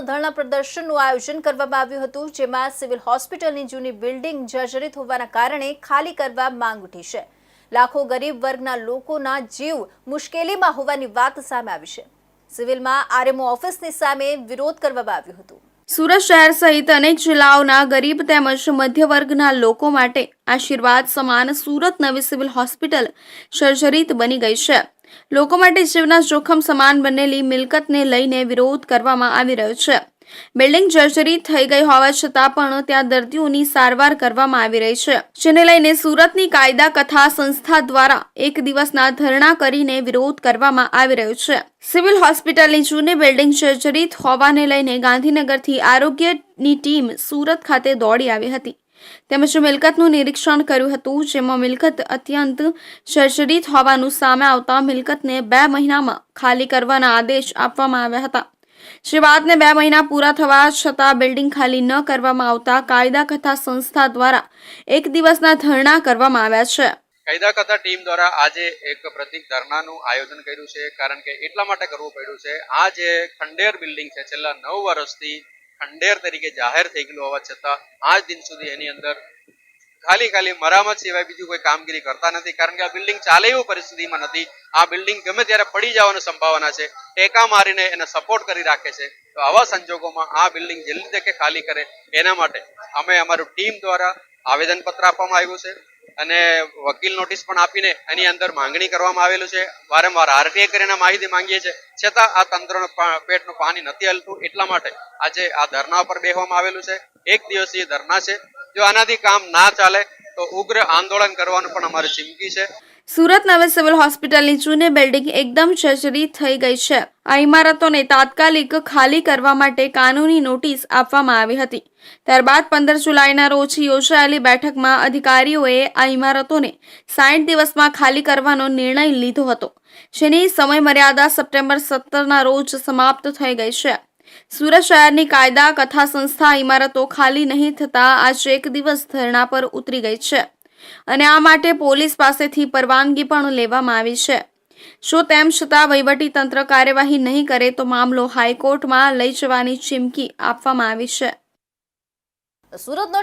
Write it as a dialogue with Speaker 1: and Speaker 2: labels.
Speaker 1: ધરણા પ્રદર્શનનું આયોજન કરવામાં આવ્યું હતું, જેમાં સિવિલ હોસ્પિટલની જૂની બિલ્ડિંગ જર્જરિત હોવાના કારણે ખાલી કરવા માંગ ઉઠી છે. લાખો ગરીબ વર્ગના લોકોના જીવ મુશ્કેલીમાં હોવાની વાત સામે આવી છે. સિવિલમાં આરએમઓ ઓફિસની સામે વિરોધ કરવામાં આવ્યો હતો. સુરત શહેર સહિત અનેક જિલ્લાઓના ગરીબ તેમજ મધ્ય વર્ગના લોકો માટે આશીર્વાદ સમાન સુરત નવી સિવિલ હોસ્પિટલ સર્જરિત બની ગઈ છે. લોકો માટે જીવના જોખમ સમાન બનેલી મિલકતને લઈને વિરોધ કરવામાં આવી રહ્યો છે. બિલ્ડિંગ જર્જરી થઈ ગઈ હોવા છતાં પણ ત્યાં દર્દીઓની સારવાર કરવામાં આવી રહી છે. જેને લઈને સુરતની કાયદા કથા સંસ્થા દ્વારા એક દિવસના ધરણા કરીને વિરોધ કરવામાં આવી રહ્યો છે. સિવિલ હોસ્પિટલની જૂની બિલ્ડિંગ જર્જરિત હોવાને લઈને ગાંધીનગરથી આરોગ્યની ટીમ સુરત ખાતે દોડી આવી હતી. તેમજ મિલકતનું નિરીક્ષણ કર્યું હતું, જેમાં મિલકત અત્યંત જર્જરિત હોવાનું સામે આવતા મિલકતને બે મહિનામાં ખાલી કરવાના આદેશ આપવામાં આવ્યા હતા. જે વાતને બે મહિના પૂરા થવા છતાં બિલ્ડિંગ ખાલી ન કરવામાં આવતા કાયદા કથા સંસ્થા દ્વારા એક દિવસના ધરણા કરવામાં આવ્યા છે.
Speaker 2: કાયદા કથા ટીમ દ્વારા આજે એક પ્રતિક ધરણાનું આયોજન કર્યું છે, કારણ કે એટલા માટે કરવું પડ્યું છે. આ જે ખંડેર બિલ્ડિંગ છે, છેલ્લા નવ વર્ષથી ખંડેર તરીકે જાહેર થઈ ગયેલું હોવા છતાં, આજ દિન સુધી એની અંદર ખાલી ખાલી મરામત સિવાય બીજું કોઈ કામગીરી કરતા નથી. કારણ કે આ બિલ્ડિંગ ચાલે એવું પરિસ્થિતિમાં નથી. આ બિલ્ડિંગ ગમે ત્યારે પડી જવાની સંભાવના છે, ટેકા મારીને એને સપોર્ટ કરી રાખે છે. તો આવા સંજોગોમાં આ બિલ્ડિંગ જલ્દી તકે ખાલી કરે, એના માટે અમે અમારું ટીમ દ્વારા આવેદનપત્ર આપવામાં આવ્યું છે. અને વકીલ નોટિસ પણ આપીને એની અંદર માંગણી કરવામાં આવેલું છે. વારંવાર આરટીઆઈ કરીને માહિતી માંગીએ છીએ. છતાં આ તંત્રનો પેટનું પાણી નથી હલતું એટલા માટે આજે આ ધરના પર બેહવામાં આવેલું છે. એક દિવસીય ધરના છે. જો આનાથી કામ ના ચાલે તો ઉગ્ર આંદોલન કરવાનું પણ અમારી ચીમકી છે.
Speaker 1: સુરત નવી સિવિલ હોસ્પિટલની જૂની બિલ્ડિંગ એકદમ જર્જરી થઈ ગઈ છે. આ ઇમારતોને તાત્કાલિક ખાલી કરવા માટે કાનૂની નોટિસ આપવામાં આવી હતી. ત્યારબાદ પંદર જુલાઈના રોજ યોજાયેલી બેઠકમાં અધિકારીઓએ આ ઇમારતોને સાઠ દિવસમાં ખાલી કરવાનો નિર્ણય લીધો હતો, જેની સમયમર્યાદા સપ્ટેમ્બર સત્તરના રોજ સમાપ્ત થઈ ગઈ છે. સુરત શહેરની કાયદા કથા સંસ્થા ઇમારતો ખાલી નહીં થતાં આજે એક દિવસ ધરણા પર ઉતરી ગઈ છે. અને આ માટે પોલીસ પાસેથી પરવાનગી પણ લેવામાં આવી છે. શું તેમ છતાં તંત્ર કાર્યવાહી નહીં કરે તો મામલો હાઈકોર્ટમાં લઈ જવાની ચીમકી આપવામાં આવી છે. સુરતનો